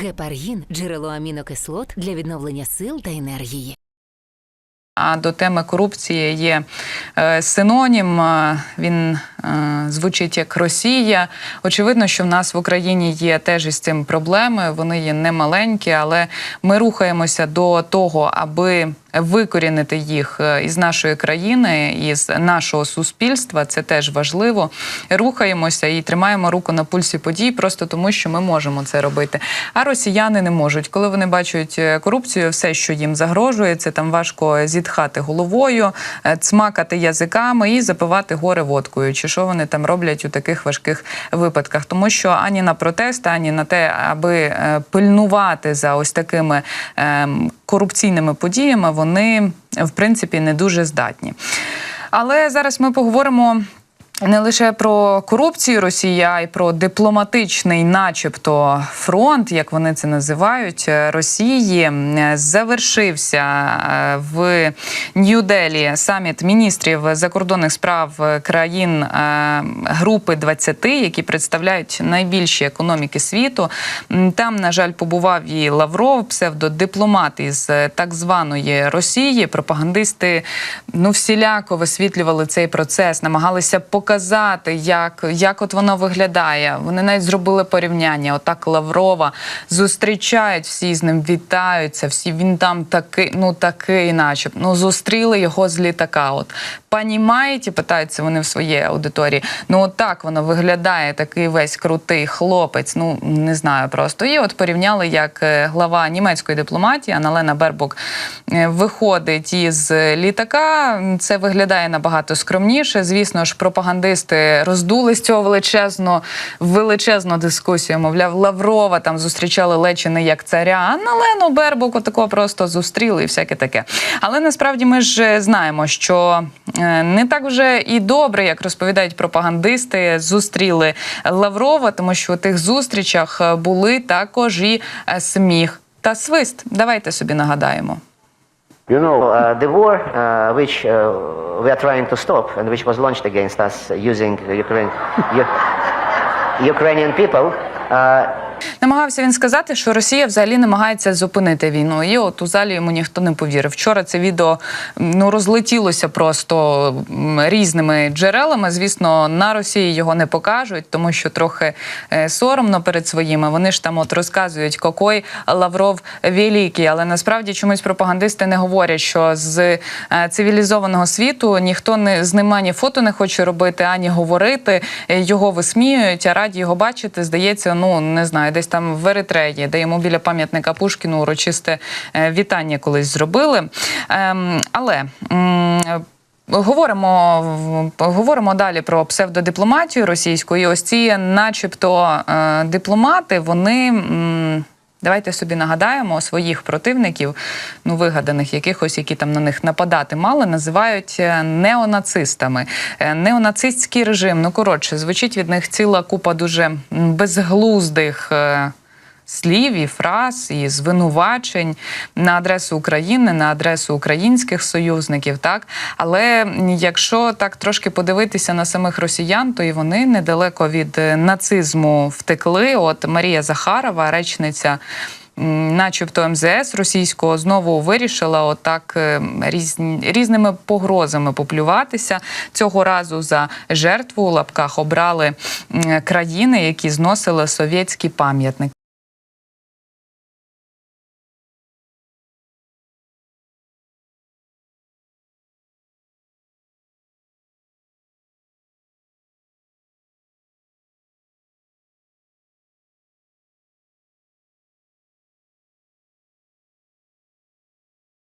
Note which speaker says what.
Speaker 1: Гепаргін джерело амінокислот для відновлення сил та енергії.
Speaker 2: А до теми корупції є е, синонім. е, Він е, звучить як Росія. Очевидно, що в нас в Україні є теж із цим проблеми. Вони є немаленькі, але ми рухаємося до того, аби викорінити їх е, із нашої країни, із нашого суспільства. Це теж важливо. Рухаємося і тримаємо руку на пульсі подій, просто тому, що ми можемо це робити. А росіяни не можуть. Коли вони бачать е, корупцію, все, що їм загрожує, це там важко зітхати головою, е, цмакати язиками і запивати горе водкою. Чи що вони там роблять у таких важких випадках? Тому що ані на протест, ані на те, аби пильнувати за ось такими ем, корупційними подіями, вони в принципі не дуже здатні. Але зараз ми поговоримо. Не лише про корупцію Росії, а й про дипломатичний, начебто, фронт, як вони це називають, Росії Е, завершився е, в Нью-Делі саміт міністрів закордонних справ країн е, групи 20, які представляють найбільші економіки світу. Там, на жаль, побував і Лавров, псевдодипломат із так званої Росії. Пропагандисти ну всіляко висвітлювали цей процес, намагалися показати, як, як от воно виглядає. Вони навіть зробили порівняння. Отак Лаврова зустрічають всі з ним, вітаються. Всі він там такий, ну такий, начеб. Ну зустріли його з літака. От Понімаєте, питаються вони в своїй аудиторії. Ну от так воно виглядає, такий весь крутий хлопець. Ну не знаю просто. І от порівняли, як е, глава німецької дипломатії Аналена Бербок е, виходить із літака. Це виглядає набагато скромніше. Звісно ж, пропагандисти з цього величезно величезну дискусію. Мовляв, Лаврова там зустрічали лечі не як царя, а Аналену Бербок отако просто зустріли і всяке таке. Але насправді ми ж знаємо, що е, не так вже і добре, як розповідають пропагандисти, зустріли Лаврова, тому що у тих зустрічах е, були також і е, сміх та свист. Давайте собі нагадаємо.
Speaker 3: You know, uh, the war uh, which uh, we are trying to stop and which was launched against us using Ukraine, Ukrainian people.
Speaker 2: Намагався він сказати, що Росія взагалі намагається зупинити війну. І от у залі йому ніхто не повірив. Вчора це відео ну розлетілося просто різними джерелами. Звісно, на Росії його не покажуть, тому що трохи е, соромно перед своїми. Вони ж там от розказують, какой Лавров великий. Але насправді чомусь пропагандисти не говорять, що з е, цивілізованого світу ніхто не з ним ані фото не хоче робити, ані говорити. Е, Його висміюють, а раді його бачити. Здається, ну не знаю, десь там в Еритреї, де йому біля пам'ятника Пушкіну урочисте е, вітання колись зробили. Ем, але. Говоримо говоримо далі про псевдодипломатію російську. І ось ці, начебто, е, дипломати, вони. Давайте собі нагадаємо своїх противників, ну вигаданих якихось, які там на них нападати мали, називають е, неонацистами. Е, Неонацистський режим. Ну коротше, звучить від них ціла купа дуже безглуздих. Слів і фраз і звинувачень на адресу України, на адресу українських союзників, так але якщо так трошки подивитися на самих росіян, то і вони недалеко від е, нацизму втекли. От Марія Захарова, речниця. Начебто МЗС російського знову вирішила отак е, різні, різними погрозами поплюватися. Цього разу за жертву у лапках обрали країни, які зносили совєтські пам'ятники.